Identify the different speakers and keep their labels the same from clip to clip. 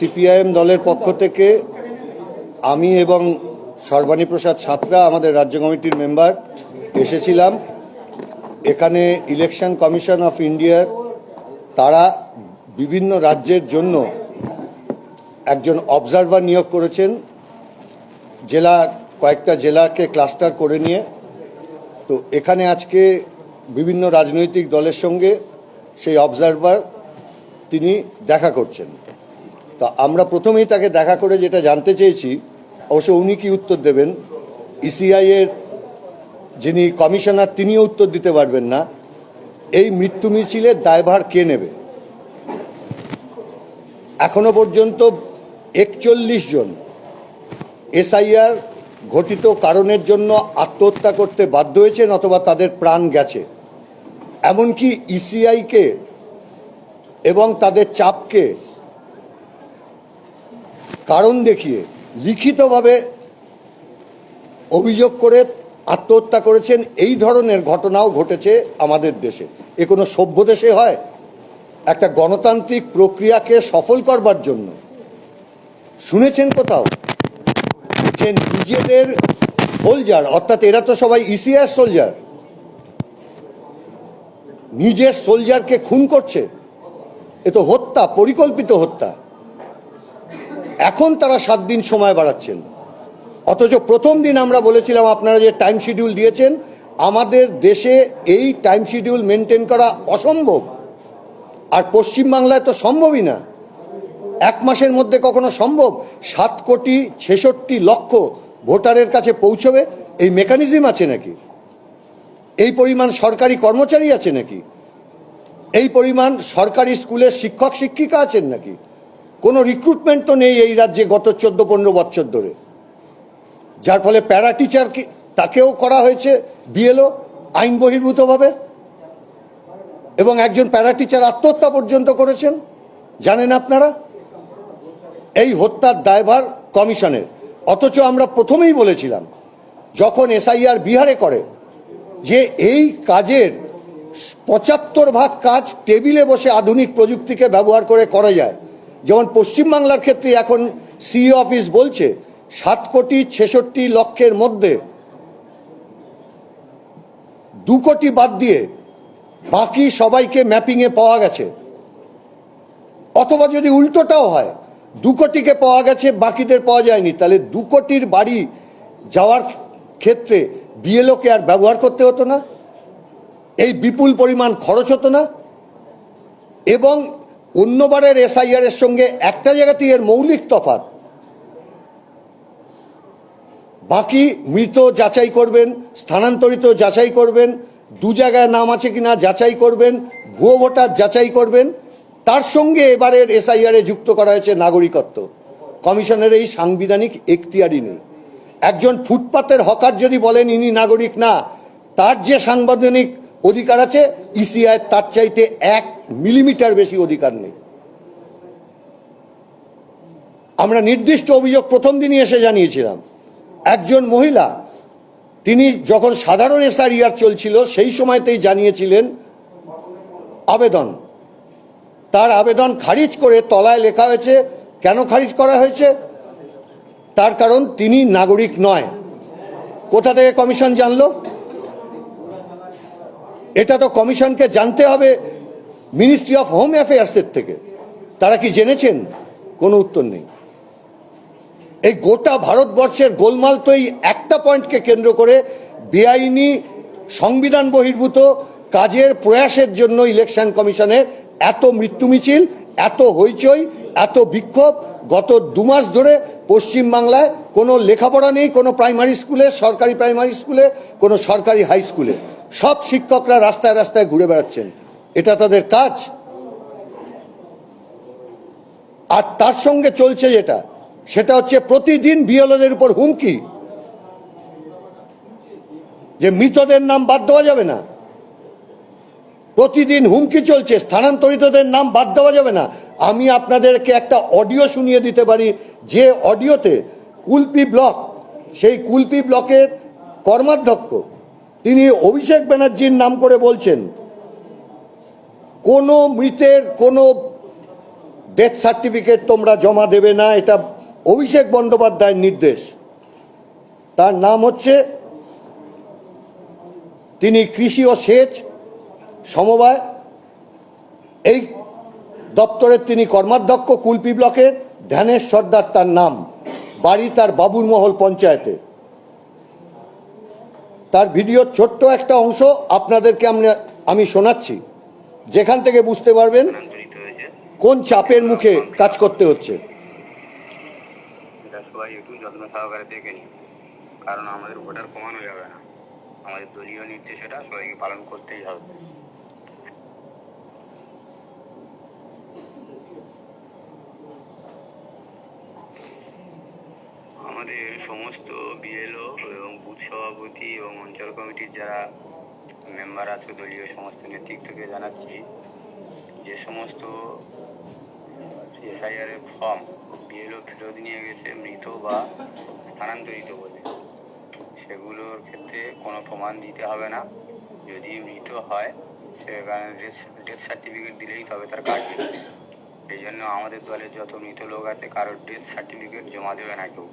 Speaker 1: CPIM দলের পক্ষ থেকে আমি এবং সর্বাণী প্রসাদ সাঁতরা, আমাদের রাজ্য কমিটির মেম্বার, এসেছিলাম। এখানে ইলেকশন কমিশন অফ ইন্ডিয়ার তারা বিভিন্ন রাজ্যের জন্য একজন অবজারভার নিয়োগ করেছেন। জেলা, কয়েকটা জেলাকে ক্লাস্টার করে নিয়ে। তো এখানে আজকে বিভিন্ন রাজনৈতিক দলের সঙ্গে সেই অবজারভার তিনি দেখা করছেন। তা আমরা প্রথমেই তাকে দেখা করে যেটা জানতে চেয়েছি, অবশ্য উনি কি উত্তর দেবেন? ইসিআই এর যিনি কমিশনার, তিনিও উত্তর দিতে পারবেন না। এই মৃত্যু মিছিলের দায়ভার কে নেবে? এখনও পর্যন্ত একচল্লিশ জন এসআইআর ঘটিত কারণের জন্য আত্মহত্যা করতে বাধ্য হয়েছেন অথবা তাদের প্রাণ গেছে। এমনকি ইসিআইকে এবং তাদের চাপকে কারণ দেখিয়ে লিখিতভাবে অভিযোগ করে আত্মহত্যা করেছেন, এই ধরনের ঘটনাও ঘটেছে আমাদের দেশে। এ কোনো সভ্য দেশে হয়? একটা গণতান্ত্রিক প্রক্রিয়াকে সফল করবার জন্য। শুনেছেন কোথাও? যে নিজেদের সোলজার অর্থাৎ এরা তো সবাই ইসিআর সোলজার নিজের সোলজারকে খুন করছে। এ তো হত্যা, পরিকল্পিত হত্যা। এখন তারা সাত দিন সময় বাড়াচ্ছেন। অথচ প্রথম দিন আমরা বলেছিলাম আপনারা যে টাইম শিডিউল দিয়েছেন, আমাদের দেশে এই টাইম শিডিউল মেনটেন করা অসম্ভব। আর পশ্চিমবাংলায় তো সম্ভবই না। এক মাসের মধ্যে কখনো সম্ভব সাত কোটি ছেষট্টি লক্ষ ভোটারের কাছে পৌঁছবে, এই মেকানিজম আছে নাকি? এই পরিমাণ সরকারি কর্মচারী আছে নাকি? এই পরিমাণ সরকারি স্কুলের শিক্ষক শিক্ষিকা আছেন নাকি? কোনো রিক্রুটমেন্ট তো নেই এই রাজ্যে গত চোদ্দ, পনেরো বছর ধরে। যার ফলে প্যারা টিচার তাকেও করা হয়েছে বিএলও আইন বহির্ভূতভাবে এবং একজন প্যারা টিচার আত্মহত্যা পর্যন্ত করেছেন। জানেন আপনারা? এই হত্যার দায়ভার কমিশনের। অথচ আমরা প্রথমেই বলেছিলাম, যখন এসআইআর বিহারে করে, যে এই কাজের পঁচাত্তর ভাগ কাজ টেবিলে বসে আধুনিক প্রযুক্তিকে ব্যবহার করে করা যায় যেমন পশ্চিমবাংলার ক্ষেত্রে এখন সিই অফিস বলছে, সাত কোটি ছেষট্টি লক্ষের মধ্যে দু কোটি বাদ দিয়ে বাকি সবাইকে ম্যাপিংয়ে পাওয়া গেছে। অথবা যদি উল্টোটাও হয়, দু কোটিকে পাওয়া গেছে, বাকিদের পাওয়া যায়নি, তাহলে দু কোটির বাড়ি যাওয়ার ক্ষেত্রে বিএলওকে আর ব্যবহার করতে হতো না। এই বিপুল পরিমাণ খরচ হতো না। এবং অন্যবারের এসআইআর এর সঙ্গে একটা জায়গাতেই এর মৌলিক তফাত বাকি মৃত যাচাই করবেন, স্থানান্তরিত যাচাই করবেন, দু জায়গায় নাম আছে কিনা যাচাই করবেন, ভুয়ো ভোটার যাচাই করবেন, তার সঙ্গে এবারের এসআইআরে যুক্ত করা হয়েছে নাগরিকত্ব। কমিশনের এই সাংবিধানিক এখতিয়ারই নেই। একজন ফুটপাতের হকার যদি বলেন ইনি নাগরিক না, তার যে সাংবিধানিক অধিকার আছে ইসিআই তার চাইতে এক মিলিমিটার বেশি অধিকার নেই। আমরা নির্দিষ্ট অভিযোগ প্রথম দিনই এসে জানিয়েছিলাম। একজন মহিলা, তিনি যখন সাধারণ এসআর ইয়ার চলছিল, সেই সময়তেই জানিয়েছিলেন আবেদন। তার আবেদন খারিজ করে তলায় লেখা হয়েছে, কেন খারিজ করা হয়েছে? তার কারণ তিনি নাগরিক নয়। কোথা থেকে কমিশন জানলো? এটা তো কমিশনকে জানতে হবে। মিনিস্ট্রি অফ হোম অ্যাফেয়ার্সের থেকে। তারা কি জেনেছেন? কোনো উত্তর নেই। এই গোটা ভারতবর্ষের গোলমাল তো এই একটা পয়েন্টকে কেন্দ্র করে বেআইনি সংবিধান বহির্ভূত কাজের প্রয়াসের জন্য ইলেকশন কমিশনের এত মৃত্যু মিছিল, এত হইচই, এত বিক্ষোভ, গত দু মাস ধরে পশ্চিমবাংলায় কোনো লেখাপড়া নেই, কোনো প্রাইমারি স্কুলে, সরকারি প্রাইমারি স্কুলে, কোনো সরকারি হাই স্কুলে। সব শিক্ষকরা রাস্তায় রাস্তায় ঘুরে বেড়াচ্ছেন। এটা তাদের কাজ। আর তার সঙ্গে চলছে যেটা, সেটা হচ্ছে প্রতিদিন বিএলওদের উপর হুমকি। যে মৃতদের নাম বাদ দেওয়া যাবে না। প্রতিদিন হুমকি চলছে, স্থানান্তরিতদের নাম বাদ দেওয়া যাবে না। আমি আপনাদেরকে একটা অডিও শুনিয়ে দিতে পারি, যে অডিওতে কুলপি ব্লক, সেই কুলপি ব্লকের কর্মাধ্যক্ষ, তিনি অভিষেক ব্যানার্জির নাম করে বলছেন কোনো মৃতের কোনো ডেথ সার্টিফিকেট তোমরা জমা দেবে না, এটা অভিষেক বন্দ্যোপাধ্যায়ের নির্দেশ। তার নাম হচ্ছে তিনি কৃষি ও সেচ সমবায়। এই দপ্তরের তিনি কর্মাধ্যক্ষ কুলপি ব্লকের ধ্যানের সর্দার তার নাম, বাড়ি তার বাবুরমহল পঞ্চায়েতে। তার ভিডিওর ছোট্ট একটা অংশ আপনাদেরকে আমি শোনাচ্ছি। যেখান থেকে বুঝতে পারবেন কোন চাপের মুখে কাজ করতে হচ্ছে।
Speaker 2: কারণ আমাদের ভোটার কমানো যাবে না। আমাদের দলীয় এটা সবাইকে পালন করতেই হবে। আমাদের সমস্ত বিএলও এবং বুথ সভাপতি এবং অঞ্চল কমিটির যারা মেম্বার আছে দলীয় সমস্ত নেতৃত্বকে জানাচ্ছি যে সমস্ত এসআইআর এর ফর্ম বিএলও ফেরত নিয়ে গেছে মৃত বা স্থানান্তরিত বলে। সেগুলোর ক্ষেত্রে কোনো প্রমাণ দিতে হবে না। যদি মৃত হয় সেখানে ডেথ সার্টিফিকেট দিলেই তবে তার কাজ এই জন্য আমাদের দলের যত মৃত লোক আছে কারোর ডেথ সার্টিফিকেট জমা দেবে না কেউ।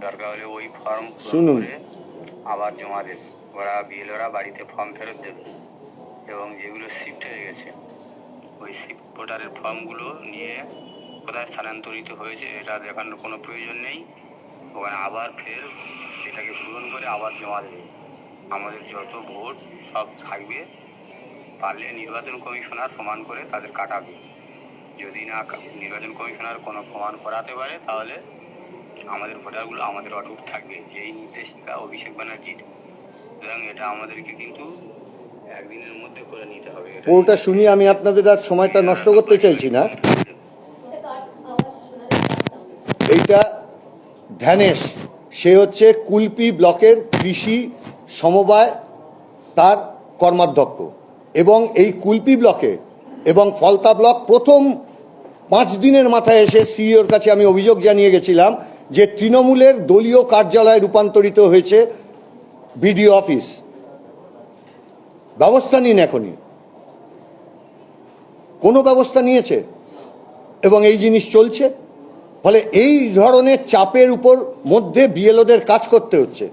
Speaker 2: দরকার হলে ওই ফর্ম। করে আবার জমা দেবে। ওরা বিএলওরা বাড়িতে ফর্ম ফেরত দেবে। এবং যেগুলো শিফট হয়ে গেছে, ওই শিফট ভোটারের ফর্মগুলো নিয়ে কোথায় স্থানান্তরিত হয়েছে এটা দেখানোর কোনো প্রয়োজন নেই। ওখানে আবার ফের সেটাকে পূরণ করে আবার জমা দেবে। আমাদের যত ভোট সব থাকবে, পারলে নির্বাচন কমিশনার প্রমাণ করে তাদের কাটাবে। যদি না নির্বাচন কমিশনার কোনো প্রমাণ করাতে পারে, তাহলে আমাদের ভোটারগুলো আমাদের অটুট থাকবে। যেই নির্দেশিকা অভিষেক ব্যানার্জির। সুতরাং এটা আমাদেরকে কিন্তু একদিনের মধ্যে করে নিতে হবে। এটা
Speaker 1: পুরোটা শুনিয়ে আমি আপনাদের আর সময়টা নষ্ট করতে চাইছি না। এইটা ধ্যানেশ। সে হচ্ছে কুলপি ব্লকের কৃষি সমবায় তার কর্মাধ্যক্ষ। এবং এই কুলপি ব্লকে এবং ফলতা ব্লক প্রথম পাঁচ দিনের মাথায় এসে সিইওর কাছে আমি অভিযোগ জানিয়ে গেছিলাম যে তৃণমূলের দলীয় কার্যালয়ে রূপান্তরিত হয়েছে বিডিও অফিস। ব্যবস্থা নিন এখনই। কোনো ব্যবস্থা নিয়েছে? এবং এই জিনিস চলছে? ফলে এই ধরনের চাপের উপর মধ্যে বিএলওদের কাজ করতে হচ্ছে।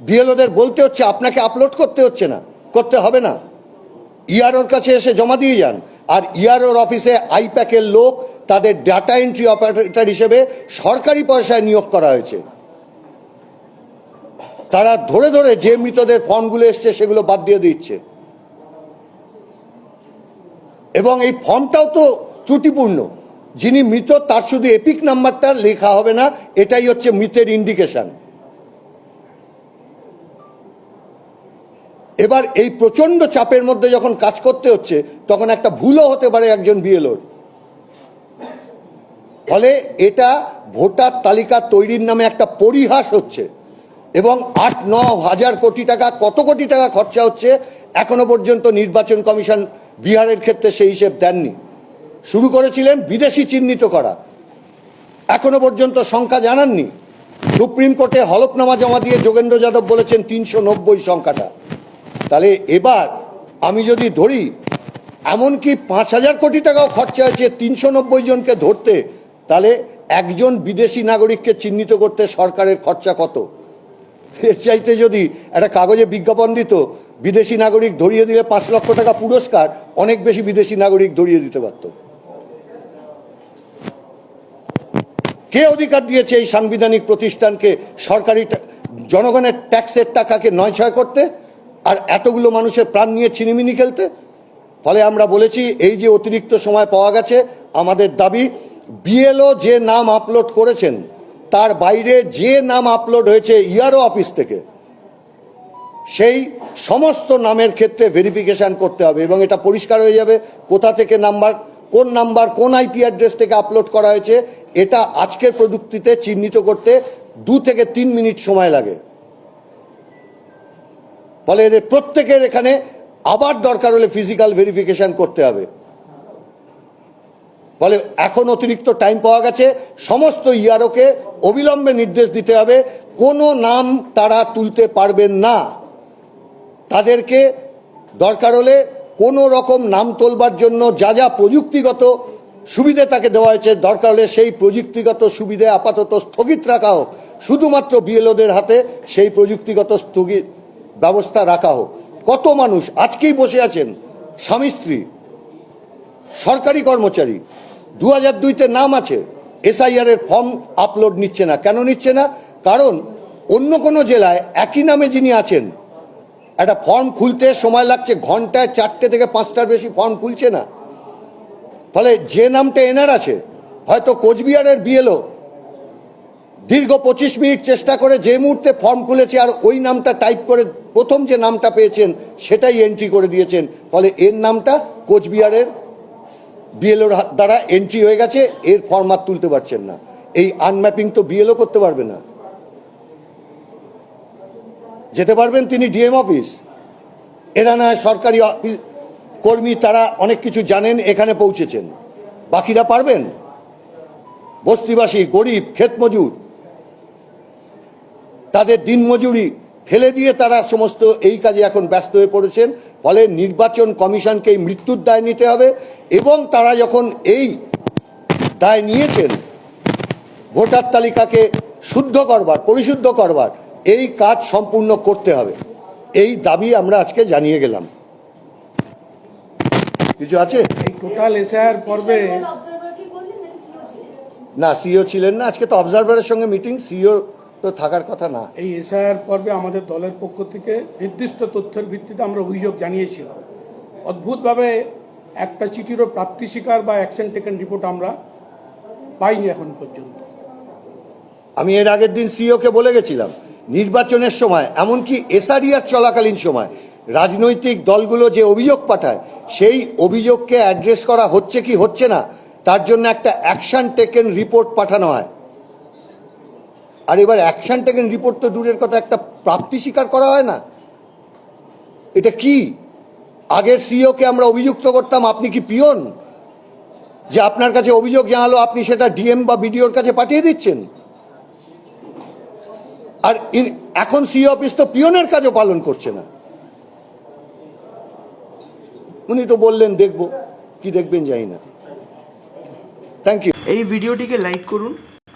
Speaker 1: বিএলওদের বলতে হচ্ছে, আপনাকে আপলোড করতে হচ্ছে না। করতে হবে না। ইআরওর কাছে এসে জমা দিয়ে যান। আর ইআরওর অফিসে আইপ্যাকের লোক, তাদের ডাটা এন্ট্রি অপারেটর হিসেবে সরকারি পয়সায় নিয়োগ করা হয়েছে। তারা ধরে ধরে যে মৃতদের ফর্মগুলো এসছে সেগুলো বাদ দিয়ে দিচ্ছে। এবং এই ফর্মটাও তো ত্রুটিপূর্ণ। যিনি মৃত, তার শুধু এপিক নাম্বারটা লেখা হবে না, এটাই হচ্ছে মৃতের ইন্ডিকেশন এবার এই প্রচণ্ড চাপের মধ্যে যখন কাজ করতে হচ্ছে, তখন একটা ভুলও হতে পারে একজন বিএলওর। ফলে এটা ভোটার তালিকা তৈরির নামে একটা পরিহাস হচ্ছে। এবং আট, ন হাজার কোটি টাকা, কত কোটি টাকা খরচা হচ্ছে, এখনও পর্যন্ত নির্বাচন কমিশন বিহারের ক্ষেত্রে সেই হিসেব দেননি। শুরু করেছিলেন বিদেশি চিহ্নিত করা। এখনও পর্যন্ত সংখ্যা জানাননি। সুপ্রিম কোর্টে হলফনামা জমা দিয়ে যোগেন্দ্র যাদব বলেছেন তিনশো নব্বই সংখ্যাটা তাহলে এবার আমি যদি ধরি, এমনকি পাঁচ হাজার কোটি টাকাও খরচা হয়েছে তিনশো নব্বই জনকে ধরতে, তাহলে একজন বিদেশি নাগরিককে চিহ্নিত করতে সরকারের খরচা কত? এর চাইতে যদি একটা কাগজে বিজ্ঞাপন দিত, বিদেশি নাগরিক ধরিয়ে দিলে পাঁচ লক্ষ টাকা পুরস্কার, অনেক বেশি বিদেশি নাগরিক ধরিয়ে দিতে পারত। কে অধিকার দিয়েছে এই সাংবিধানিক প্রতিষ্ঠানকে? সরকারি জনগণের ট্যাক্সের টাকাকে নয় ছয় করতে আর এতগুলো মানুষের প্রাণ নিয়ে ছিনিমিনি খেলতে? ফলে আমরা বলেছি, এই যে অতিরিক্ত সময় পাওয়া গেছে, আমাদের দাবি, বিএলও যে নাম আপলোড করেছেন তার বাইরে যে নাম আপলোড হয়েছে ইয়ারও অফিস থেকে, সেই সমস্ত নামের ক্ষেত্রে ভেরিফিকেশান করতে হবে এবং এটা পরিষ্কার হয়ে যাবে কোথা থেকে নাম্বার, কোন নাম্বার, কোন আইপি অ্যাড্রেস থেকে আপলোড করা হয়েছে, এটা আজকের প্রযুক্তিতে চিহ্নিত করতে দু থেকে তিন মিনিট সময় লাগে। ফলে এদের প্রত্যেকের এখানে আবার দরকার হলে ফিজিক্যাল ভেরিফিকেশান করতে হবে। ফলে এখন অতিরিক্ত টাইম পাওয়া গেছে। সমস্ত ইয়ারোকে অবিলম্বে নির্দেশ দিতে হবে। কোনো নাম তারা তুলতে পারবেন না। তাদেরকে দরকার হলে কোনো রকম নাম তোলবার জন্য যা যা প্রযুক্তিগত সুবিধে তাকে দেওয়া হয়েছে, দরকার হলে সেই প্রযুক্তিগত সুবিধে আপাতত স্থগিত রাখা হোক। শুধুমাত্র বিএলওদের হাতে সেই প্রযুক্তিগত স্থগিত ব্যবস্থা রাখা হোক। কত মানুষ আজকেই বসে আছেন? স্বামী স্ত্রী, সরকারি কর্মচারী দু হাজার দুইতে নাম আছে এসআইআর এর ফর্ম আপলোড নিচ্ছে না। কেন নিচ্ছে না? কারণ অন্য কোনো জেলায় একই নামে যিনি আছেন, একটা ফর্ম খুলতে সময় লাগছে, ঘন্টায় চারটে থেকে পাঁচটার বেশি ফর্ম খুলছে না। ফলে যে নামটা এনার আছে, হয়তো কোচবিহারের বিএলও দীর্ঘ পঁচিশ মিনিট চেষ্টা করে যে মুহূর্তে ফর্ম খুলেছে আর ওই নামটা টাইপ করে প্রথম যে নামটা পেয়েছেন, সেটাই এন্ট্রি করে দিয়েছেন। ফলে এর নামটা কোচবিহারের বিএলওর দ্বারা এন্ট্রি হয়ে গেছে, এর ফর্ম আর তুলতে পারছেন না। এই আনম্যাপিং তো বিএলও করতে পারবে না। যেতে পারবেন তিনি ডিএম অফিস এরা না সরকারি অফিস- কর্মী, তারা অনেক কিছু জানেন, এখানে পৌঁছেছেন। বাকিরা পারবেন? বস্তিবাসী, গরিব ক্ষেত মজুর তাদের দিনমজুরি ফেলে দিয়ে তারা সমস্ত এই কাজে এখন ব্যস্ত হয়ে পড়েছেন। ফলে নির্বাচন কমিশনকে এই মৃত্যুর দায় নিতে হবে এবং তারা যখন এই দায় নিয়েছেন ভোটার তালিকাকে শুদ্ধ করবার পরিশুদ্ধ করবার এই কাজ সম্পূর্ণ করতে হবে। এই দাবি আমরা আজকে জানিয়ে গেলাম। কিছু আছে?
Speaker 3: টোটাল পর্বে
Speaker 4: অবজারভার কি বললেন? নাকি সিও ছিলেন।
Speaker 1: না সিও ছিলেন না। আজকে তো অবজারভারের সঙ্গে মিটিং সিও তো থাকার কথা না।
Speaker 3: এই এসআইআর পর্বে আমাদের দলের পক্ষ থেকে নির্দিষ্ট তথ্যের ভিত্তিতে আমরা অভিযোগ জানিয়েছিলাম। অদ্ভুতভাবে একটা চিঠিরও প্রাপ্তি স্বীকার বা অ্যাকশন টেকেন রিপোর্ট আমরা পাইনি এখন পর্যন্ত।
Speaker 1: আমি এর আগের দিন সিওকে বলে গেছিলাম নির্বাচনের সময় এমনকি এসআরিয়ার চলাকালীন সময় রাজনৈতিক দলগুলো যে অভিযোগ পাঠায় সেই অভিযোগকে অ্যাড্রেস করা হচ্ছে কি হচ্ছে না তার জন্য একটা অ্যাকশন টেকেন রিপোর্ট পাঠানো হয়। আর এবার অ্যাকশন টেকেন রিপোর্ট তো দূরের কথা, একটা প্রাপ্তি স্বীকার করা হয় না? এটা কি? আগের সিওকে আমরা অভিযুক্ত করতাম, আপনি কি পিয়ন যে আপনার কাছে অভিযোগ জানালো, আপনি সেটা ডিএম বা বিডিওর কাছে পাঠিয়ে দিচ্ছেন? আর এখন সি অফিস তো পিয়নের কাজও পালন করছে না। উনি তো বললেন, দেখব, কি দেখবেন জানি না। থ্যাংক ইউ
Speaker 5: এই ভিডিওটিকে লাইক করুন।